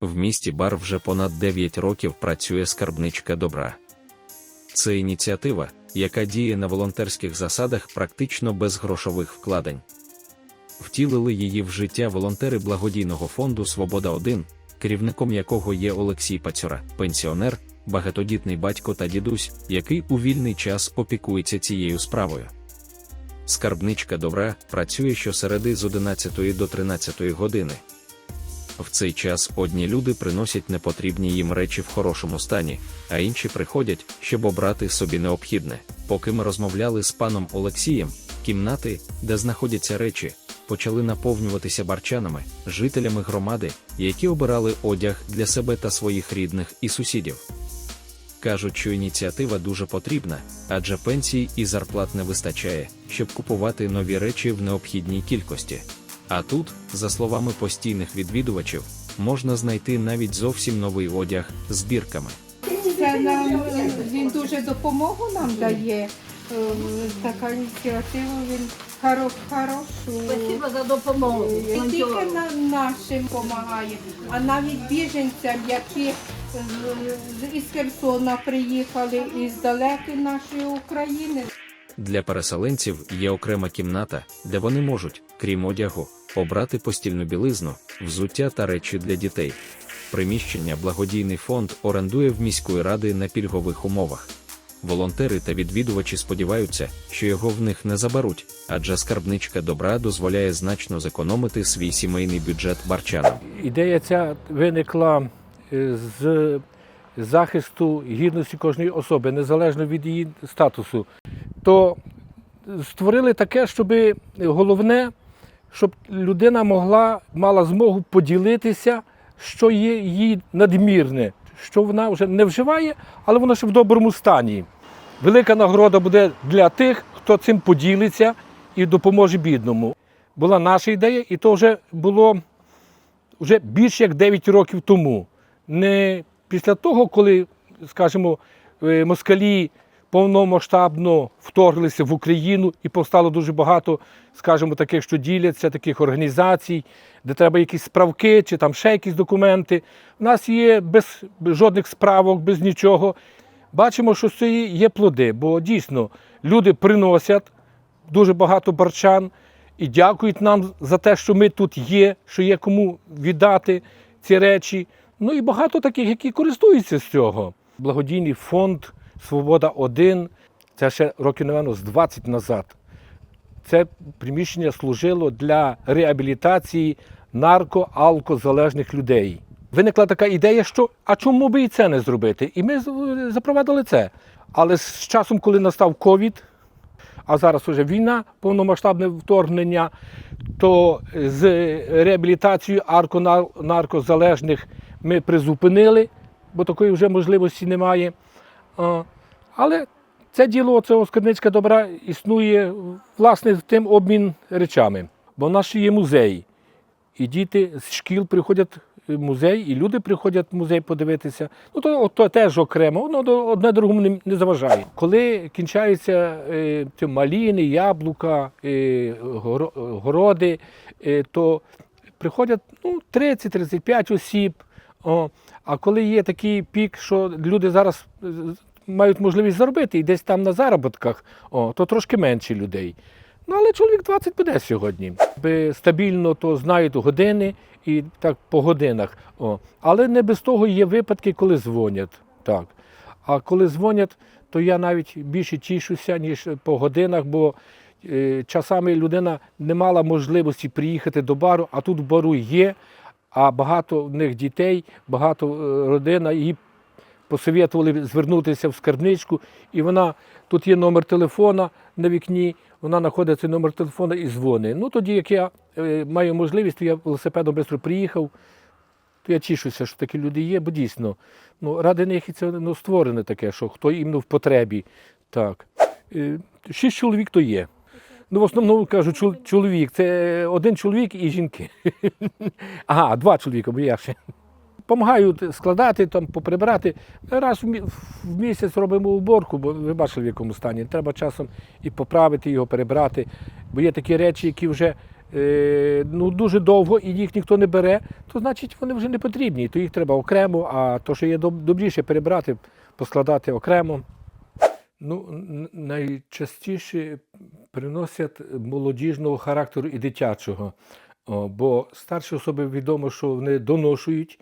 В місті Бар вже понад 9 років працює скарбничка добра. Це ініціатива, яка діє на волонтерських засадах практично без грошових вкладень. Втілили її в життя волонтери благодійного фонду Свобода 1 керівником якого є Олексій Пацюра, пенсіонер, багатодітний батько та дідусь, який у вільний час опікується цією справою. Скарбничка добра працює щосереди з 11 до 13 години. В цей час одні люди приносять непотрібні їм речі в хорошому стані, а інші приходять, щоб обрати собі необхідне. Поки ми розмовляли з паном Олексієм, кімнати, де знаходяться речі, почали наповнюватися барчанами, жителями громади, які обирали одяг для себе та своїх рідних і сусідів. Кажуть, що ініціатива дуже потрібна, адже пенсій і зарплат не вистачає, щоб купувати нові речі в необхідній кількості. А тут, за словами постійних відвідувачів, можна знайти навіть зовсім новий одяг з бірками. Це нам він дуже допомогу нам дає. Е, Така ініціатива він хоро- хорошу. Спасибо за допомогу. Не тільки на нашим допомагає, а навіть біженцям, які з- з- із Херсона приїхали із далеки нашої України. Для переселенців є окрема кімната, де вони можуть, крім одягу, обрати постільну білизну, взуття та речі для дітей. Приміщення благодійний фонд орендує в міської ради на пільгових умовах. Волонтери та відвідувачі сподіваються, що його в них не заберуть, адже скарбничка добра дозволяє значно зекономити свій сімейний бюджет барчанам. Ідея ця виникла е, з захисту гідності кожної особи, незалежно від її статусу. То створили таке, щоб головне, щоб людина могла, мала змогу поділитися, що є їй надмірне, що вона вже не вживає, але вона ще в доброму стані. Велика нагорода буде для тих, хто цим поділиться і допоможе бідному. Була наша ідея, і то вже було вже більше як 9 років тому. Не після того, коли, скажімо, е, москалі повномасштабно вторглися в Україну і повстало дуже багато, скажімо, таких, що діляться, таких організацій, де треба якісь справки чи там ще якісь документи. У нас є без, жодних справок, без нічого. Бачимо, що це є плоди, бо дійсно люди приносять дуже багато барчан і дякують нам за те, що ми тут є, що є кому віддати ці речі. Ну і багато таких, які користуються з цього. Благодійний фонд Свобода 1 це ще років, напевно, з 20 назад. Це приміщення служило для реабілітації нарко-алкозалежних людей. Виникла така ідея, що а чому би і це не зробити? І ми запровадили це. Але з часом, коли настав ковід, а зараз вже війна, повномасштабне вторгнення, то з реабілітацією арко- наркозалежних ми призупинили, бо такої вже можливості немає. А, Але це діло цього скарбницька добра існує власне тим обмін речами. Бо в нас є музей. І діти з шкіл приходять в музей, і люди приходять в музей подивитися. Ну то, то теж окремо, воно одне другому не, не заважає. Коли кінчаються е, маліни, яблука, е, горо- городи, е, то приходять ну, 30-35 осіб. О, а коли є такий пік, що люди зараз е, мають можливість заробити і десь там на заробітках, о, то трошки менше людей. Ну, але чоловік 20 буде сьогодні. Би стабільно то знають години і так по годинах. О. Але не без того є випадки, коли дзвонять. Так. А коли дзвонять, то я навіть більше тішуся, ніж по годинах, бо е, часами людина не мала можливості приїхати до бару, а тут бару є, а багато в них дітей, багато е, родина, її посовітували звернутися в скарбничку, і вона тут є номер телефона на вікні, вона знаходить цей номер телефона і дзвонить. Ну тоді, як я е, маю можливість, то я велосипедом швидко приїхав, то я тішуся, що такі люди є, бо дійсно, ну, ради них і це ну, створене таке, що хто іменно в потребі. Так. Е, Шість чоловік то є. Ну, в основному кажу, чоловік. Це один чоловік і жінки. Ага, два чоловіка, бо я ще. Помагаю складати, там, поприбирати. Раз в місяць робимо уборку, бо ви бачили, в якому стані. Треба часом і поправити його, перебрати. Бо є такі речі, які вже е, ну, дуже довго і їх ніхто не бере, то значить вони вже не потрібні. То їх треба окремо, а то, що є добріше перебрати, поскладати окремо. Ну, найчастіше приносять молодіжного характеру і дитячого. Бо старші особи відомо, що вони доношують,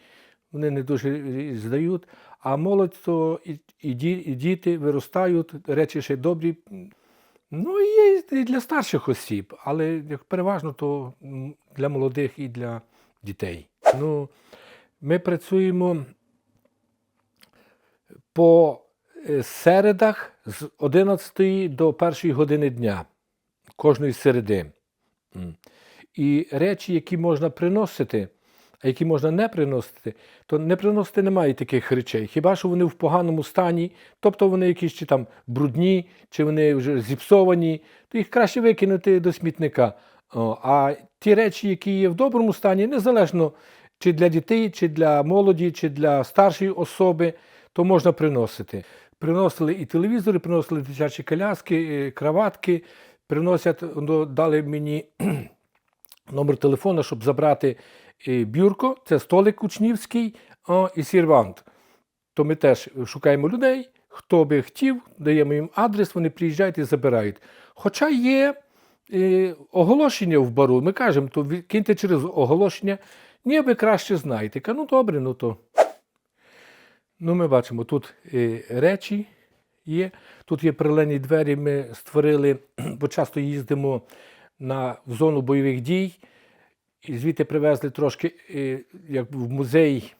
вони не дуже здають, а молодь то і, і, і діти виростають, речі ще добрі. Ну, є і для старших осіб, але як переважно то для молодих і для дітей. Ну, ми працюємо по е, середах з 11 до 1 години дня кожної середи. І речі, які можна приносити, а які можна не приносити, то не приносити немає таких речей. Хіба що вони в поганому стані, тобто вони якісь чи там брудні, чи вони вже зіпсовані, то їх краще викинути до смітника. А ті речі, які є в доброму стані, незалежно чи для дітей, чи для молоді, чи для старшої особи, то можна приносити. Приносили і телевізори, приносили дитячі коляски, е, краватки, приносять, ну, дали мені номер телефону, щоб забрати е, бюрко, це столик учнівський і сервант. То ми теж шукаємо людей, хто би хотів, даємо їм адрес, вони приїжджають і забирають. Хоча є е, оголошення в бару, ми кажемо, то киньте через оголошення, ні, ви краще знаєте. Ну добре, ну то. Ну, ми бачимо, тут е, речі є, тут є прилені двері, ми створили, бо часто їздимо на, в зону бойових дій, і звідти привезли трошки е, як в музей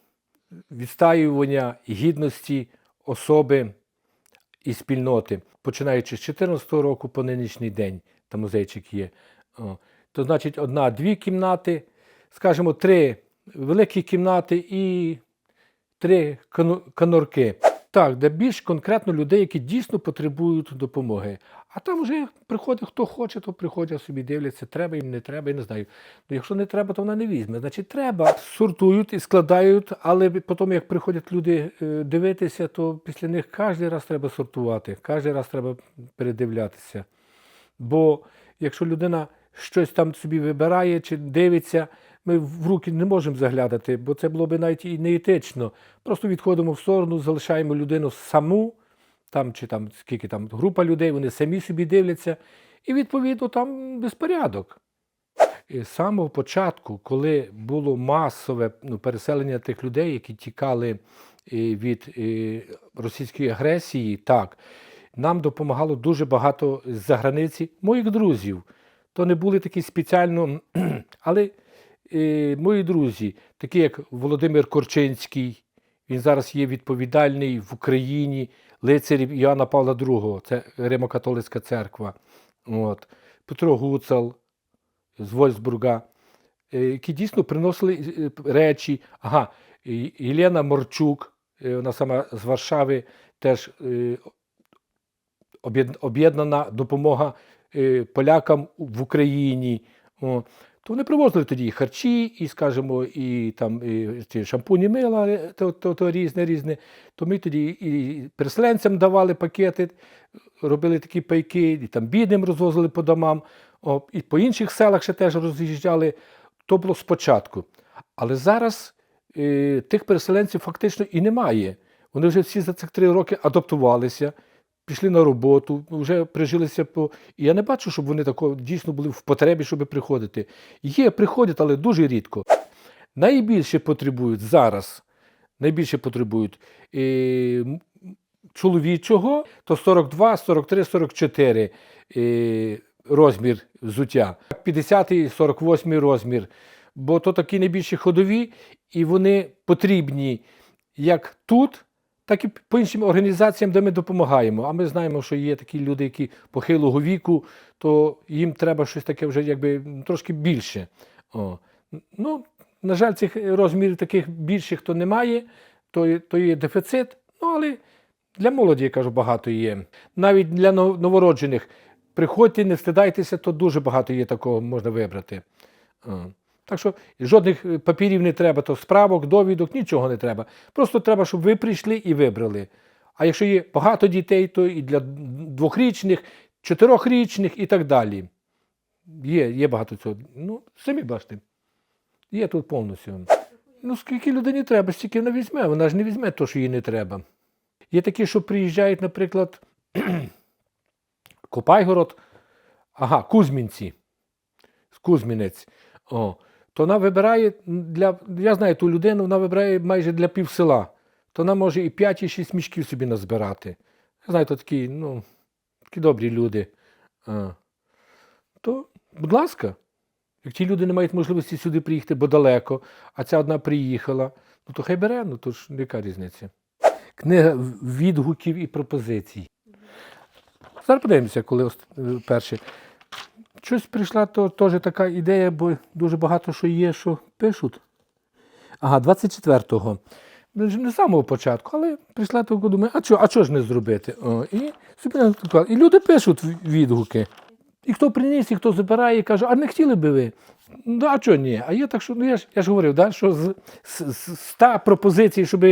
відстаювання гідності особи і спільноти, починаючи з 2014 року по нинішній день, там музейчик є. То значить, одна-дві кімнати, скажімо, три великі кімнати і три кону- Так, де більш конкретно людей, які дійсно потребують допомоги. А там вже приходить, хто хоче, то приходять собі, дивляться, треба їм, не треба, я не знаю. Ну, якщо не треба, то вона не візьме. Значить, треба. Сортують і складають, але потім, як приходять люди е, дивитися, то після них кожен раз треба сортувати, кожен раз треба передивлятися. Бо якщо людина щось там собі вибирає чи дивиться, ми в руки не можемо заглядати, бо це було б навіть і неетично. Просто відходимо в сторону, залишаємо людину саму, там чи там скільки там група людей, вони самі собі дивляться, і відповідно там безпорядок. І з самого початку, коли було масове ну, переселення тих людей, які тікали е, від е, російської агресії, так, нам допомагало дуже багато з-за границі моїх друзів. То не були такі спеціально, але е, мої друзі, такі як Володимир Корчинський, він зараз є відповідальний в Україні, лицар Іоанна Павла II, це Римо-католицька церква. От. Петро Гуцал з Вольсбурга, е, які дійсно приносили е, речі. Ага, Єлена Морчук, е, вона сама з Варшави, теж об'єднана допомога полякам в Україні. То вони привозили тоді і харчі, і, скажімо, і там і, ці шампуні мила, е, то, то, то різне, різне. То ми тоді і переселенцям давали пакети, робили такі пайки, і там бідним розвозили по домам, о, і по інших селах ще теж роз'їжджали. То було спочатку. Але зараз е, тих переселенців фактично і немає. Вони вже всі за цих три роки адаптувалися, пішли на роботу, вже прижилися по. І я не бачу, щоб вони тако дійсно були в потребі, щоб приходити. Є, приходять, але дуже рідко. Найбільше потребують зараз, найбільше потребують е, чоловічого, то 42, 43, 44 е, розмір взуття, 50 і 48 розмір. Бо то такі найбільші ходові, і вони потрібні як тут, так і по іншим організаціям, де ми допомагаємо. А ми знаємо, що є такі люди, які похилого віку, то їм треба щось таке вже якби трошки більше. О. Ну, на жаль, цих розмірів таких більших то немає, то, то є дефіцит. Ну, але для молоді, я кажу, багато є. Навіть для новороджених. Приходьте, не встидайтеся, то дуже багато є такого можна вибрати. Так що жодних е, папірів не треба, то справок, довідок, нічого не треба. Просто треба, щоб ви прийшли і вибрали. А якщо є багато дітей, то і для двохрічних, чотирьохрічних і так далі. Є, є багато цього. Ну, самі бачите. Є тут повністю. Ну, скільки людині треба, стільки вона візьме. Вона ж не візьме те, що їй не треба. Є такі, що приїжджають, наприклад, Копайгород, ага, Кузьмінці, Кузьмінець. О, то вона вибирає для. Я знаю ту людину, вона вибирає майже для пів села. То вона може і 5, і 6 мішків собі назбирати. Я знаю, то такі, ну, такі добрі люди. А. То, будь ласка, як ті люди не мають можливості сюди приїхати, бо далеко, а ця одна приїхала, ну то хай бере, ну то ж яка різниця. Книга відгуків і пропозицій. Зараз подивимося, коли перше. Щось прийшла то теж така ідея, бо дуже багато що є, що пишуть. Ага, 24-го. Ну, Не з самого початку, але прийшла того, думаю, а чого а чого ж не зробити? О, і, і люди пишуть відгуки. І хто приніс, і хто забирає, і каже, а не хотіли би ви? Ну, а чого ні? А є так, що ну я ж я ж говорив, да, що з, 100 пропозицій, щоб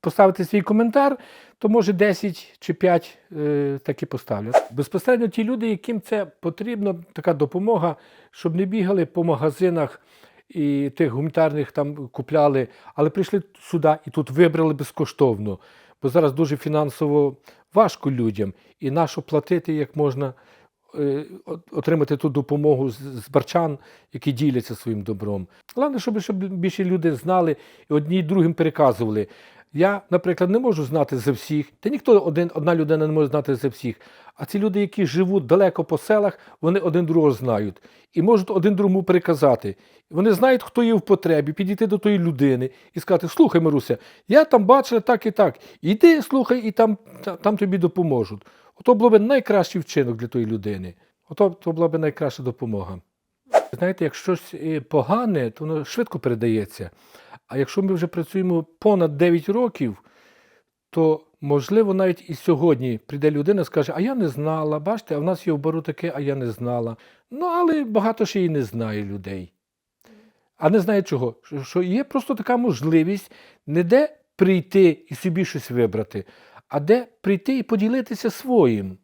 поставити свій коментар, то може 10 чи 5 е, таки поставлять. Безпосередньо ті люди, яким це потрібна така допомога, щоб не бігали по магазинах і тих гуманітарних там купляли, але прийшли сюди і тут вибрали безкоштовно. Бо зараз дуже фінансово важко людям, і нащо платити як можна отримати ту допомогу з, барчан, які діляться своїм добром. Головне, щоб, щоб більше люди знали і одні другим переказували. Я, наприклад, не можу знати за всіх, та ніхто один, одна людина не може знати за всіх. А ці люди, які живуть далеко по селах, вони один другого знають і можуть один другому переказати. Вони знають, хто є в потребі, підійти до тої людини і сказати: Слухай, Маруся, я там бачила так і так. Іди, слухай, і там, там тобі допоможуть. Ото було б найкращий вчинок для тої людини. Ото то була б найкраща допомога. Знаєте, як щось е, погане, то воно швидко передається. А якщо ми вже працюємо понад 9 років, то можливо навіть і сьогодні прийде людина і скаже, а я не знала, бачите, а в нас є в бару таке, а я не знала. Ну, але багато ще й не знає людей. А не знає чого? Що є просто така можливість не де прийти і собі щось вибрати, а де прийти і поділитися своїм.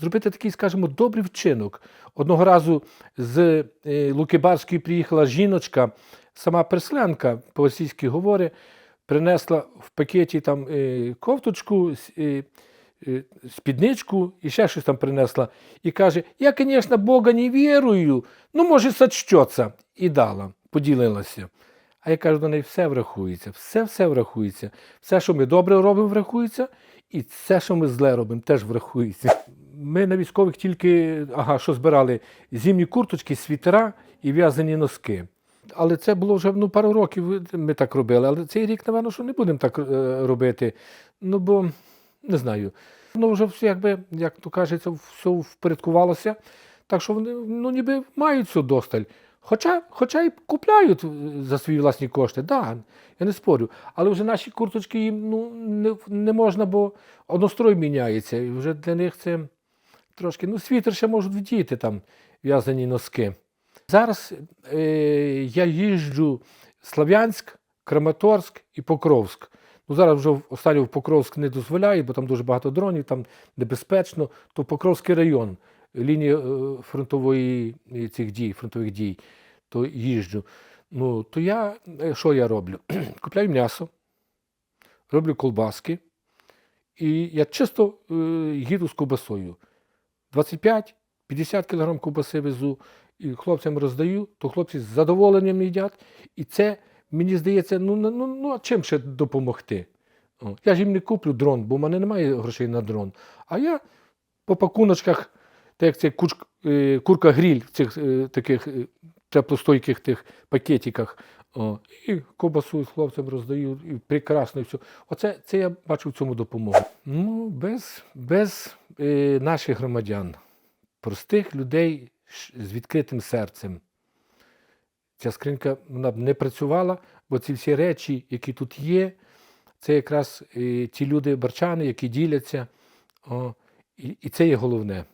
Зробити такий, скажімо, добрий вчинок. Одного разу з е, Лукибарської приїхала жіночка, сама перслянка, по-російськи говорить, принесла в пакеті там е, кофточку, е, спідничку і ще щось там принесла. І каже: Я, звісно, Бога не вірую, ну, може, сочтеться. І дала, поділилася. А я кажу до неї, все врахується, все все врахується. Все, що ми добре робимо, врахується, і все, що ми зле робимо, теж врахується. Ми на військових тільки ага, що збирали зимні курточки, світера і в'язані носки. Але це було вже ну, пару років ми так робили. Але цей рік, напевно, що не будемо так е, робити. Ну бо не знаю. Ну вже все, якби, як то кажеться, все впорядкувалося. Так що вони ну, ніби мають цю досталь. Хоча, хоча й купляють е, за свої власні кошти, да, я не спорю. Але вже наші курточки їм ну, не, не можна, бо однострой міняється. І вже для них це трошки. Ну, світер ще можуть вдіти там в'язані носки. Зараз е, я їжджу в Слов'янськ, Краматорськ і Покровськ. Ну, зараз вже останнє в Покровськ не дозволяє, бо там дуже багато дронів, там небезпечно. То Покровський район, лінія е, фронтової е, цих дій, фронтових дій, то їжджу. Ну, то я е, що я роблю? Купляю м'ясо, роблю колбаски, і я чисто е, їду з ковбасою. 25-50 кг ковбаси везу, і хлопцям роздаю, то хлопці з задоволенням їдять. І це, мені здається, ну, ну, ну, ну а чим ще допомогти? Я ж їм не куплю дрон, бо в мене немає грошей на дрон. А я по пакуночках, так як це куч, е, курка гріль в цих е, таких е, теплостойких тих пакетиках. О, і ковбасу з хлопцям роздаю, і прекрасно все. Оце це я бачу в цьому допомогу. Ну, без, без е, наших громадян, простих людей з відкритим серцем. Ця скринька вона б не працювала, бо ці всі речі, які тут є, це якраз е, ті люди барчани, які діляться. О, і, і це є головне.